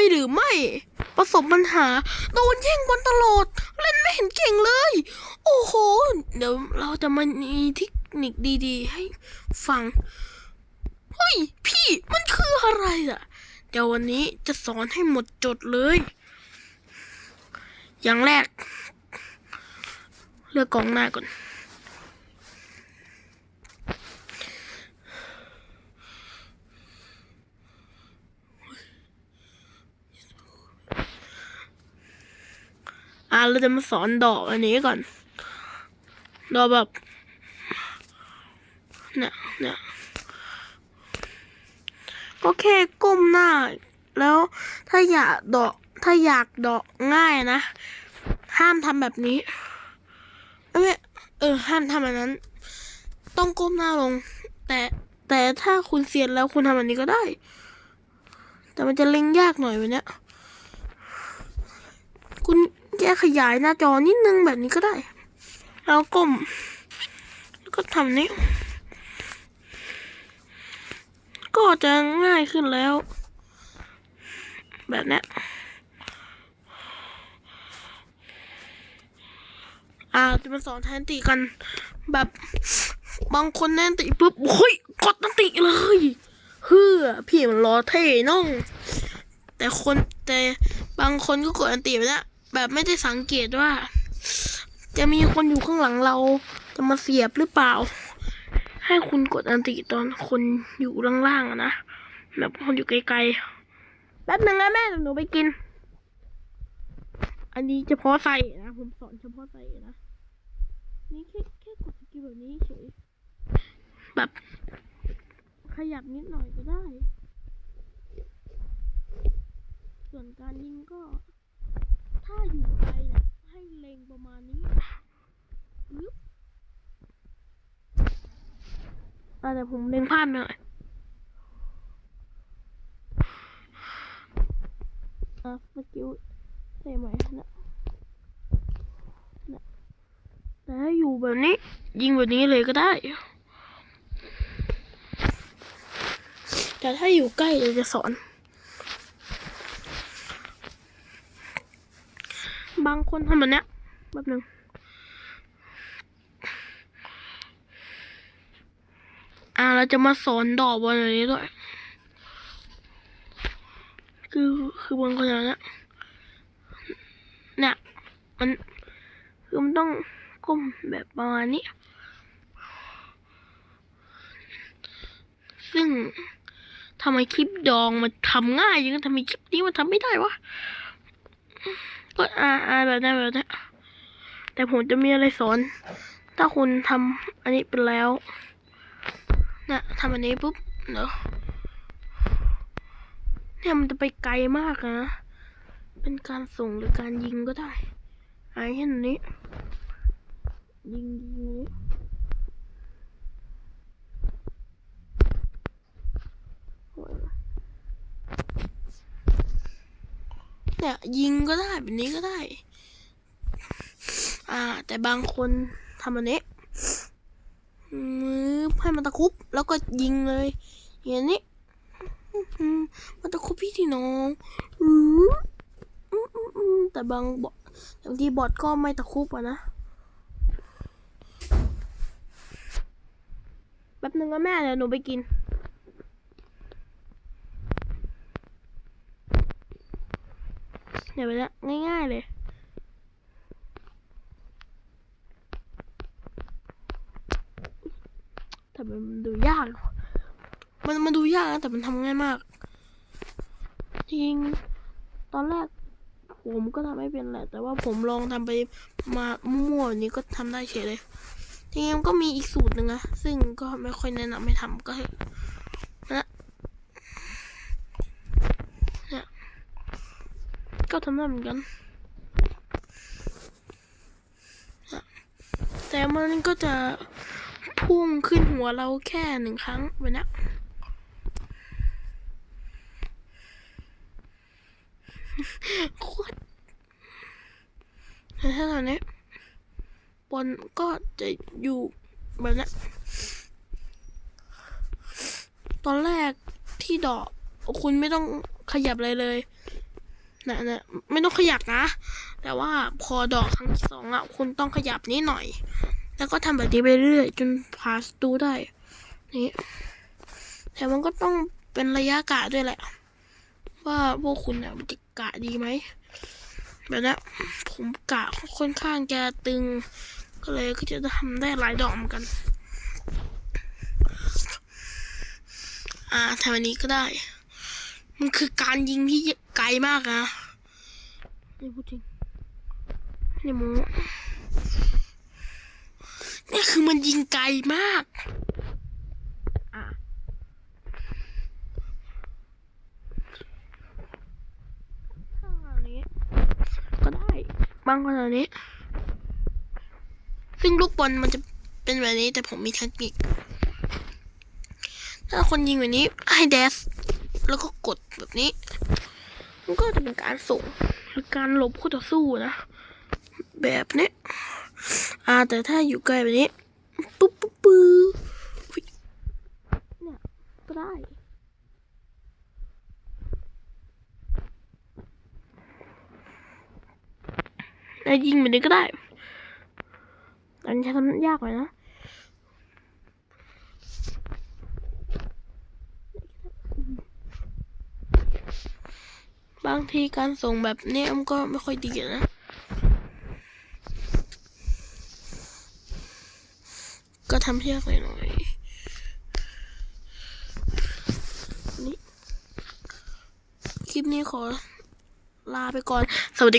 ยหรือไม่ ประสบปัญหาโดนแย่งบอลตลอด เล่นไม่เห็นเก่งเลย โอ้โห เดี๋ยวเราจะมามีเทคนิคดีๆ ให้ฟัง เฮ้ย พี่มันคืออะไรอะ เดี๋ยววันนี้จะสอนให้หมดจดเลย อย่างแรก เลือกกองหน้าก่อน เราจะมาสอนดอกอันนี้ก่อน ดอกแบบเนี่ยเนี่ยก็แค่ก้มหน้า แล้วถ้าอยากดอก ถ้าอยากดอกง่ายนะ ห้ามทำแบบนี้เอ้ยเออ ห้ามทำแบบนั้น ต้องก้มหน้าลง แต่แต่ถ้าคุณเซียนแล้วคุณทำแบบนี้ก็ได้ แต่มันจะเล็งยากหน่อยวันเนี้ยคุณ แค่ขยายหน้าจอนิดนึงแบบนี้ก็ได้แล้วก้ม แล้วก็ทำนี้ ก็จะง่ายขึ้นแล้ว แบบนี้อ่าจะมาสอนแทนติกัน แบบบางคนแนนติปุ๊บโอ้ยกดนันติเลยเฮือพี่มันรอเท่น้อง แต่คนแต่บางคนก็กดอันติไปแล้ว แบบไม่ได้สังเกตว่า จะมีคนอยู่ข้างหลังเราจะมาเสียบหรือเปล่า ให้คุณกดอันติตอนคนอยู่ล่างๆนะแบบคนอยู่ไกลๆแป๊บนึงนะแม่หนูไปกิน อันนี้เฉพาะใส่นะผมสอนเฉพาะใส่นะนี่แค่แค่กดสกิลแบบนี้เฉยแบบขยับนิดหน่อยก็ได้ ส่วนการยิงก็ ถ้าอยู่ไกลเนี่ยให้เล็งประมาณนี้อึ๊บแต่ผมเล็งพลาดหน่อยอะสกิลใส่ใหม่นะนะแต่ถ้าอยู่แบบนี้ ยิงแบบนี้เลยก็ได้ แต่ถ้าอยู่ใกล้เดี๋ยวจะสอน บางคนทำแบบเนี้ยแบบหนึ่งอ่าเราจะมาสอนดอกบนนนี้ด้วย คือคือบางคนอย่างเนี้ยเนี่ยมันคือมันต้องก้มแบบประมาณนี้ ซึ่งทำไมคลิปดองมันทำง่ายยังทำไมคลิปนี้มันทำไม่ได้วะ ก็อาอาแบบนั้นแบบนั้นแต่ผมจะมีอะไรสอน ถ้าคุณทำอันนี้ไปแล้วนะทำอันนี้ปุ๊บเนาะเนี่ยมันจะไปไกลมากนะ เป็นการส่งหรือการยิงก็ได้ไอ้เห็นนี้ ยิงยิงนี้โอ้ย เนี่ย ยิงก็ได้แบบนี้ก็ได้ อ่า แต่บางคนทำอันนี้มือให้มันตะคุบ แล้วก็ยิงเลย อย่างนี้มันตะคุบพี่ที่น้องอือแต่บางบอทบางทีบอทก็ไม่ตะคุบอะนะแป๊บนึงนะแม่เดี๋ยวหนูไปกิน ดี๋ยวไปละง่ายๆเลยแต่มันดูยาก มันมันดูยากนะแต่มันทำง่ายมาก จริง ตอนแรกผมก็ทำไม่เป็นแหละ แต่ว่าผมลองทำไปมามั่วๆนี้ก็ทำได้เฉยเลย จริงๆก็มีอีกสูตรหนึ่งนะ ซึ่งก็ไม่ค่อยแนะนำให้ทำก็ให้นะเนี่ย ก็ทำได้เหมือนกัน แต่มันก็จะพุ่งขึ้นหัวเราแค่หนึ่งครั้งแบบนี้ยโคตรแต่ถ้าตอนนี้บอลก็จะอยู่แบบนี้ตอนแรกที่ดอกคุณไม่ต้องขยับอะไรเลย นะนะไม่ต้องขยับนะ แต่ว่าพอดอกครั้งที่สองอะ คุณต้องขยับนิดหน่อย แล้วก็ทำแบบนี้ไปเรื่อยจนผ่าสตูได้ นี่แต่มันก็ต้องเป็นระยะกะด้วยแหละ ว่าพวกคุณเนี่ยจะกะดีไหมแบบนี้ผมกะค่อนข้างจะตึง ก็เลยก็จะทำได้หลายดอกเหมือนกัน อ่าทำอันนี้ก็ได้ มันคือการยิงที่ ไกลมากนะนี่พูดจริงนี่โมนี่คือมันยิงไกลมากอะถ้าอันนี้ก็ได้บางคนอันนี้ ซึ่งลูกบอลมันจะเป็นแบบนี้ แต่ผมมีเทคนิค ถ้าคนยิงแบบนี้ให้แดส แล้วก็กดแบบนี้ มันก็จะเป็นการส่งหรือการหลบคู่ต่อสู้นะ แบบนี้อ่าแต่ถ้าอยู่ไกลแบบนี้ปุ๊บปุ๊บปุ๊บเนี่ยก็ได้แล้วยิงแบบนี้ก็ได้อันนี้ทำยากหน่อยนะ บางทีการส่งแบบนี้มันก็ไม่ค่อยดีนะ ก็ทำยากหน่อยๆนี่ คลิปนี้ขอลาไปก่อน สวัสดี